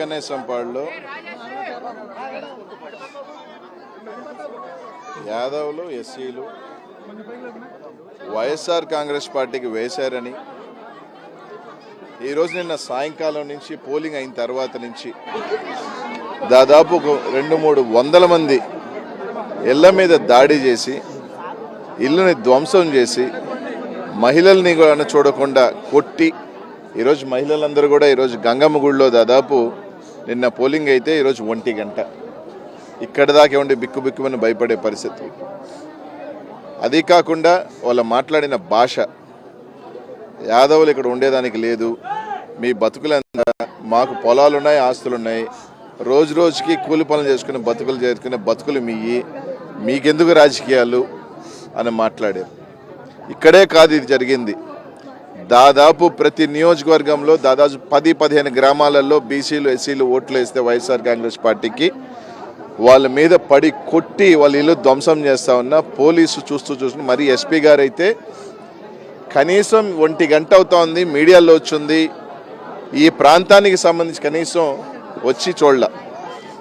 చిన్నగనేశంపాడులో యాదవులు ఎస్సీలు. వైఎస్ఆర్ కాంగ్రెస్ పార్టీకి వేశారని. ఈరోజు నిన్న సాయంకాలం నుంచి పోలింగ్ అయిన తర్వాత నుంచి దాదాపు రెండు మూడు వందల మంది ఇళ్ళ మీద దాడి చేసి ఇల్లుని ధ్వంసం చేసి మహిళల్ని కూడా చూడకుండా కొట్టి ఈరోజు మహిళలందరూ కూడా ఈరోజు గంగమ్మ గుడిలో దాదాపు నిన్న పోలింగ్ అయితే ఈరోజు ఒంటి గంట. ఇక్కడ దాకా ఉండి బిక్కు బిక్కుమని భయపడే పరిస్థితి. అది కాకుండా వాళ్ళు మాట్లాడిన భాష. యాదవులు ఇక్కడ ఉండేదానికి లేదు. మీ బతుకులంతా మాకు పొలాలు ఉన్నాయి రోజు రోజుకి కూలి పనులు చేసుకుని బతుకులు చేసుకునే బతుకులు మీయి మీకెందుకు రాజకీయాలు? అని మాట్లాడారు. ఇక్కడే కాదు ఇది జరిగింది. దాదాపు ప్రతి నియోజకవర్గంలో దాదాపు పది పదిహేను గ్రామాలలో బీసీలు ఎస్సీలు ఓట్లు వేస్తే వైఎస్ఆర్ కాంగ్రెస్ పార్టీకి. వాళ్ళ మీద పడి కొట్టి వాళ్ళ ఇల్లు ధ్వంసం చేస్తా ఉన్న పోలీసు చూస్తూ చూస్తూ మరి ఎస్పీ గారు అయితే కనీసం ఒంటి గంట అవుతా ఉంది మీడియాలో వచ్చింది. ఈ ప్రాంతానికి సంబంధించి కనీసం వచ్చి చూడాల.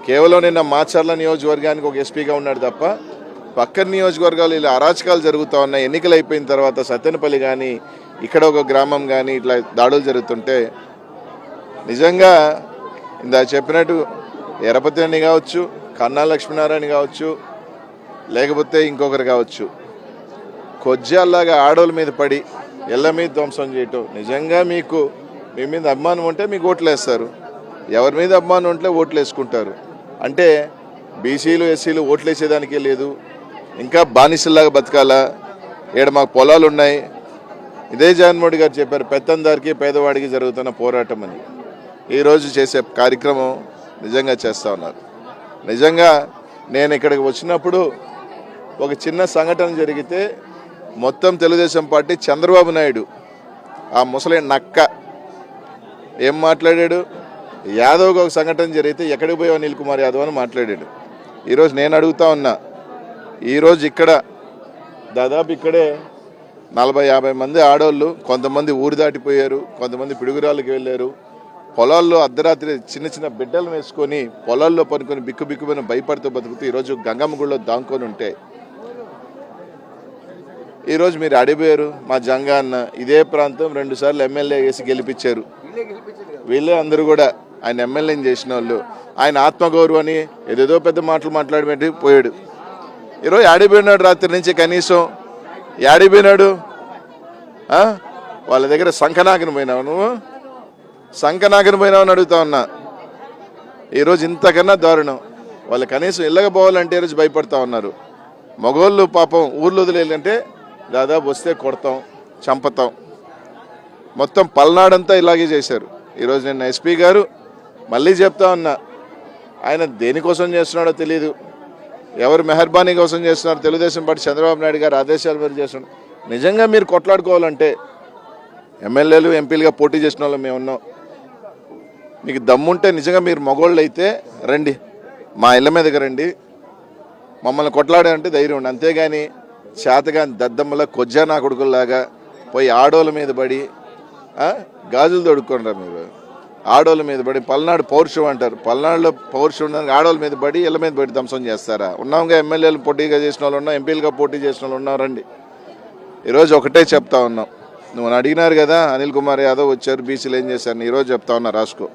కేవలం నిన్న మాచర్ల నియోజకవర్గానికి ఒక ఎస్పీగా ఉన్నాడు తప్ప పక్కన నియోజకవర్గాలు ఇలా అరాచకాలు జరుగుతూ ఉన్నాయి. ఎన్నికలు అయిపోయిన తర్వాత సత్తెనపల్లి కానీ ఇక్కడ ఒక గ్రామం కానీ ఇట్లా దాడులు జరుగుతుంటే నిజంగా ఇందా చెప్పినట్టు ఎరపతి అని కావచ్చు కన్నా లక్ష్మీనారాయణ కావచ్చు లేకపోతే ఇంకొకరు కావచ్చు. కొజ్జాల్లాగా ఆడోళ్ళ మీద పడి ఇళ్ళ మీద ధ్వంసం చేయటం నిజంగా మీకు మీ మీద అభిమానం ఉంటే మీకు ఓట్లు వేస్తారు ఎవరి మీద అభిమానం ఉంటే ఓట్లు వేసుకుంటారు అంటే బీసీలు ఎస్సీలు ఓట్లు వేసేదానికే లేదు. ఇంకా బానిసల్లాగా బతకాలా? ఇక్కడ మాకు పొలాలు ఉన్నాయి ఇదే జగన్మోహన్ గారు చెప్పారు పెత్తందారికి పేదవాడికి జరుగుతున్న పోరాటం అని. ఈరోజు చేసే కార్యక్రమం నిజంగా చేస్తూ ఉన్నారు. నిజంగా నేను ఇక్కడికి వచ్చినప్పుడు ఒక చిన్న సంఘటన జరిగితే మొత్తం తెలుగుదేశం పార్టీ చంద్రబాబు నాయుడు ఆ ముసలి నక్క ఏం మాట్లాడాడు? యాదవ్కి ఒక సంఘటన జరిగితే ఎక్కడికి పోయావు అనిల్ కుమార్ యాదవ్ అని మాట్లాడాడు. ఈరోజు నేను అడుగుతా ఉన్నా ఈరోజు ఇక్కడ దాదాపు ఇక్కడే నలభై యాభై మంది ఆడవాళ్ళు కొంతమంది ఊరు దాటిపోయారు కొంతమంది పిడుగురాళ్ళకి వెళ్ళారు. పొలాల్లో అర్ధరాత్రి చిన్న చిన్న బిడ్డలు వేసుకొని పొలాల్లో పనుకొని బిక్కు బిక్కుమని భయపడుతూ బతుకుతూ ఈరోజు గంగమ్మ గుడిలో దాంకొని ఉంటే. ఈరోజు మీరు అడిపోయారు మా జంగా అన్న. ఇదే ప్రాంతం రెండు సార్లు ఎమ్మెల్యే వేసి గెలిపించారు. వీళ్ళే అందరూ కూడా ఆయన ఎమ్మెల్యేని చేసిన వాళ్ళు. ఆయన ఆత్మగౌరవాన్ని ఏదేదో పెద్ద మాటలు మాట్లాడబెట్టి పోయాడు. ఈరోజు ఆడిపోయినాడు రాత్రి నుంచి కనీసం యాడిపోయినాడు వాళ్ళ దగ్గర సంకనాకని పోయినావు నువ్వు? సంకనాకని పోయినావు అని అడుగుతా ఉన్నా. ఈరోజు ఇంతకన్నా దారుణం. వాళ్ళు కనీసం ఇళ్ళగా పోవాలంటే ఈరోజు భయపడతా ఉన్నారు. మగోళ్ళు పాపం ఊర్లో వదిలేయాలంటే దాదాపు వస్తే కొడతాం చంపతాం. మొత్తం పల్నాడంతా ఇలాగే చేశారు. ఈరోజు నేను ఎస్పీ గారు మళ్ళీ చెప్తా ఉన్నా. ఆయన దేనికోసం చేస్తున్నాడో తెలియదు ఎవరు మెహర్బానీ కోసం చేస్తున్నారు? తెలుగుదేశం పార్టీ చంద్రబాబు నాయుడు గారు ఆదేశాల మీద చేస్తున్నారు. నిజంగా మీరు కొట్లాడుకోవాలంటే ఎమ్మెల్యేలు ఎంపీలుగా పోటీ చేసిన వాళ్ళు మేము ఉన్నాం. మీకు దమ్ముంటే నిజంగా మీరు మగోళ్ళు అయితే రండి. మా ఇళ్ళ మీదకి రండి. మమ్మల్ని కొట్లాడాలంటే ధైర్యం ఉండి అంతేగాని చేతగాని దద్దమ్మల కొజ్జా నా కొడుకుల్లాగా పోయి ఆడోళ్ళ మీద పడి గాజులు తొడుక్కోండి మీరు. ఆడోళ్ళ మీద పడి పల్నాడు పౌరుషం అంటారు. పల్నాడులో పౌరుషం ఉండడానికి ఆడోళ్ళ మీద పడి ఇళ్ళ మీద పడి ధ్వంసం చేస్తారా? ఉన్నాంగా ఎమ్మెల్యేలు పోటీగా చేసిన వాళ్ళు ఉన్నాం ఎంపీలుగా పోటీ చేసిన వాళ్ళు ఉన్నాం రండి. ఈరోజు ఒకటే చెప్తా ఉన్నాం. నువ్వు అడిగినారు కదా అనిల్ కుమార్ యాదవ్ వచ్చారు బీసీలు ఏం చేశారు ఈరోజు చెప్తా ఉన్నా రాసుకో.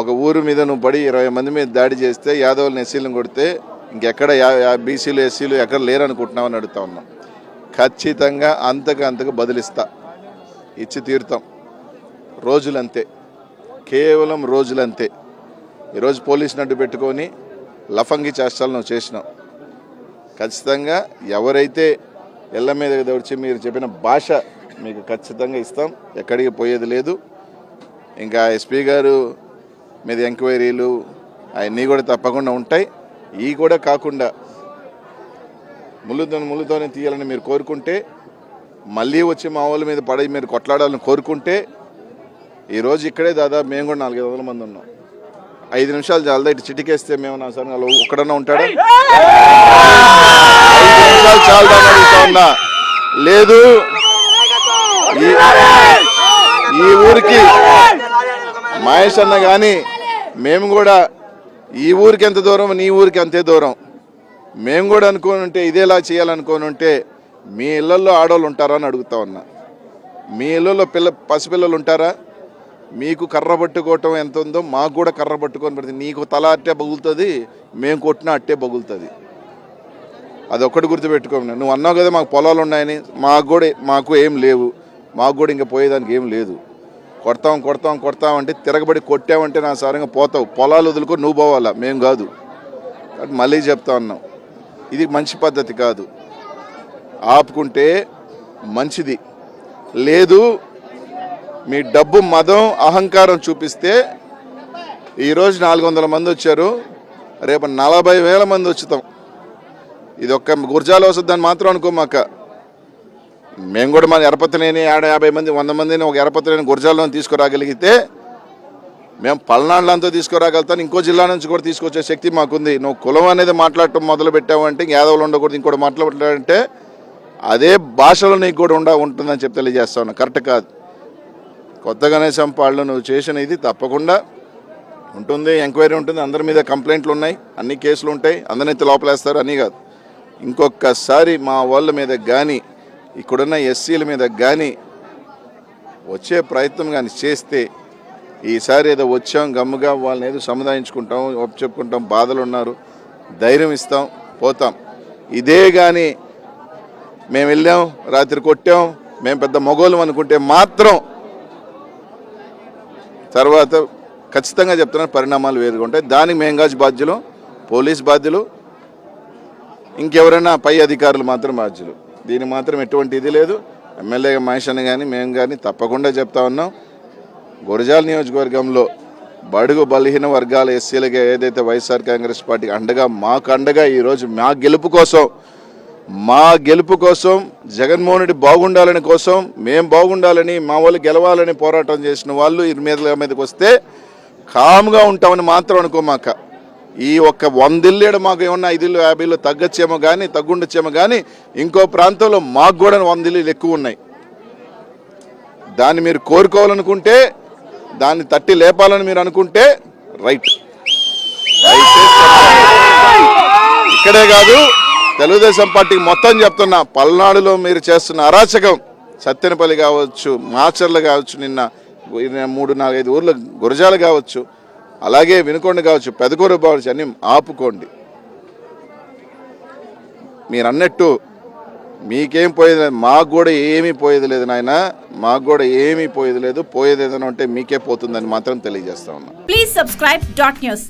ఒక ఊరు మీద నువ్వు పడి ఇరవై మంది మీద దాడి చేస్తే యాదవులను ఎస్సీలను కొడితే ఇంకెక్కడ బీసీలు ఎస్సీలు ఎక్కడ లేరనుకుంటున్నావు అని అడుగుతా ఉన్నాం. ఖచ్చితంగా అంతకు అంతకు బదిలిస్తా. ఇచ్చి తీరుతాం. రోజులంతే. కేవలం రోజులంతే. ఈరోజు పోలీస్ నడ్డు పెట్టుకొని లఫంగి చేష్టాలు నువ్వు చేసినావు. ఖచ్చితంగా ఎవరైతే ఎల్ల మీద వచ్చి మీరు చెప్పిన భాష మీకు ఖచ్చితంగా ఇస్తాం. ఎక్కడికి పోయేది లేదు. ఇంకా ఎస్పీ గారు మీద ఎంక్వైరీలు అవన్నీ కూడా తప్పకుండా ఉంటాయి. ఈ కూడా కాకుండా ముళ్ళుతో ముళ్ళుతోనే తీయాలని మీరు కోరుకుంటే మళ్ళీ వచ్చి మా వాళ్ళ మీద పడి మీరు కొట్లాడాలని కోరుకుంటే ఈరోజు ఇక్కడే దాదాపు మేము కూడా నాలుగైదు వందల మంది ఉన్నాం. ఐదు నిమిషాలు చాలా ఇటు చిటికేస్తే మేము నా సార్ వాళ్ళు ఒక్కడన్నా ఉంటాడా? ఐదు నిమిషాలు చాలా ఉన్నా. లేదు. ఈ- ఈ ఊరికి మహేష్ అన్న కానీ మేము కూడా ఈ ఊరికి ఎంత దూరం నీ ఊరికి అంతే దూరం. మేము కూడా అనుకోని ఉంటే ఇదేలా చేయాలనుకోని ఉంటే మీ ఇళ్ళల్లో ఆడవాళ్ళు ఉంటారా అని అడుగుతా ఉన్నా. మీ ఇళ్ళల్లో పిల్ల పసిపిల్లలు ఉంటారా? మీకు కర్ర పట్టుకోవటం ఎంత ఉందో మాకు కూడా కర్ర పట్టుకొని పెడుతుంది నీకు తల అట్టే బగులుతుంది మేము కొట్టినా అట్టే బగులుతుంది. అది ఒక్కటి గుర్తుపెట్టుకోమని నువ్వు అన్నావు కదా మాకు పొలాలు ఉన్నాయని మాకు కూడా మాకు ఏం లేవు. మాకు కూడా ఇంకా పోయేదానికి ఏం లేదు. కొడతాం కొడతాం కొడతాం అంటే తిరగబడి కొట్టామంటే నా సారంగా పోతావు. పొలాలు వదులుకో నువ్వు పోవాలా? మేము కాదు. మళ్ళీ చెప్తా ఉన్నాం ఇది మంచి పద్ధతి కాదు. ఆపుకుంటే మంచిది. లేదు మీ డబ్బు మదం అహంకారం చూపిస్తే ఈరోజు నాలుగు వందల మంది వచ్చారు. రేపు నలభై వేల మంది వచ్చుతాం ఇది ఒక్క గుర్జాలు వస్తుందని మాత్రం అనుకోమాక. మేము కూడా మన ఎరపతినేని ఆడ యాభై మంది వంద మందిని ఒక ఎరపతినేని గుర్జాల్లో తీసుకురాగలిగితే మేము పల్నాడులంతా తీసుకురాగలుగుతాను ఇంకో జిల్లా నుంచి కూడా తీసుకొచ్చే శక్తి మాకుంది. నువ్వు కులం అనేది మాట్లాడటం మొదలు పెట్టావంటే అంటే యాదవులు ఉండకూడదు ఇంకోటి మాట్లాడాలంటే అదే భాషలో నీకు కూడా ఉండ ఉంటుందని చెప్పి తెలియజేస్తా ఉన్నా. కరెక్ట్ కాదు. కొత్త గణేశం పాళ్ళు నువ్వు చేసిన ఇది తప్పకుండా ఉంటుంది. ఎంక్వైరీ ఉంటుంది. అందరి మీద కంప్లైంట్లు ఉన్నాయి. అన్ని కేసులు ఉంటాయి. అందరినైతే లోపలేస్తారు. అన్నీ కాదు. ఇంకొకసారి మా వాళ్ళ మీద కానీ ఇక్కడున్న ఎస్సీల మీద కానీ వచ్చే ప్రయత్నం కానీ చేస్తే ఈసారి ఏదో వచ్చాం గమ్ముగా వాళ్ళని ఏదో సముదాయించుకుంటాం చెప్పుకుంటాం బాధలు ఉన్నారు ధైర్యం ఇస్తాం పోతాం. ఇదే కానీ మేము వెళ్ళాం రాత్రి కొట్టాం మేము పెద్ద మొగోళ్ళం అనుకుంటే మాత్రం తర్వాత ఖచ్చితంగా చెప్తున్నాను పరిణామాలు వేరుగా ఉంటాయి. దానికి మేంగాజ్ బాధ్యులు పోలీస్ బాధ్యులు ఇంకెవరైనా పై అధికారులు మాత్రం బాధ్యులు. దీనికి మాత్రం ఎటువంటి ఇది లేదు. ఎమ్మెల్యే మహేష్ అని కానీ మేము కానీ తప్పకుండా చెప్తా ఉన్నాం. గురజాల నియోజకవర్గంలో బడుగు బలహీన వర్గాల ఎస్సీలకి ఏదైతే వైఎస్ఆర్ కాంగ్రెస్ పార్టీకి అండగా మాకు అండగా ఈరోజు మా గెలుపు కోసం మా గెలుపు కోసం జగన్మోహన్ రెడ్డి బాగుండాలని కోసం మేము బాగుండాలని మా వాళ్ళు గెలవాలని పోరాటం చేసిన వాళ్ళు ఇరు మీద మీదకి వస్తే కామ్గా ఉంటామని మాత్రం అనుకోమాక. ఈ ఒక్క వందిల్లేడు మాకు ఏమన్నా ఐదిల్లు యాభైలు తగ్గచ్చేమో కానీ తగ్గుండొచ్చేమో కానీ ఇంకో ప్రాంతంలో మాకు కూడా వందిల్లు ఎక్కువ ఉన్నాయి. దాన్ని మీరు కోరుకోవాలనుకుంటే దాన్ని తట్టి లేపాలని మీరు అనుకుంటే రైట్. ఇక్కడే కాదు తెలుగుదేశం పార్టీకి మొత్తం చెప్తున్నా పల్నాడులో మీరు చేస్తున్న అరాచకం సత్తెనపల్లి కావచ్చు మాచర్లు కావచ్చు నిన్న మూడు నాలుగైదు ఊర్లు గురజాలు కావచ్చు అలాగే వినుకొండ కావచ్చు పెదకూరు కావచ్చు అన్ని ఆపుకోండి. మీరు అన్నట్టు మీకేం పోయేది లేదు మాకు కూడా ఏమీ పోయేది లేదు నాయన మాకు కూడా ఏమీ పోయేది లేదు పోయేది ఏదైనా ఉంటే మీకే పోతుందని మాత్రం తెలియజేస్తా ఉన్నా. Please subscribe dot news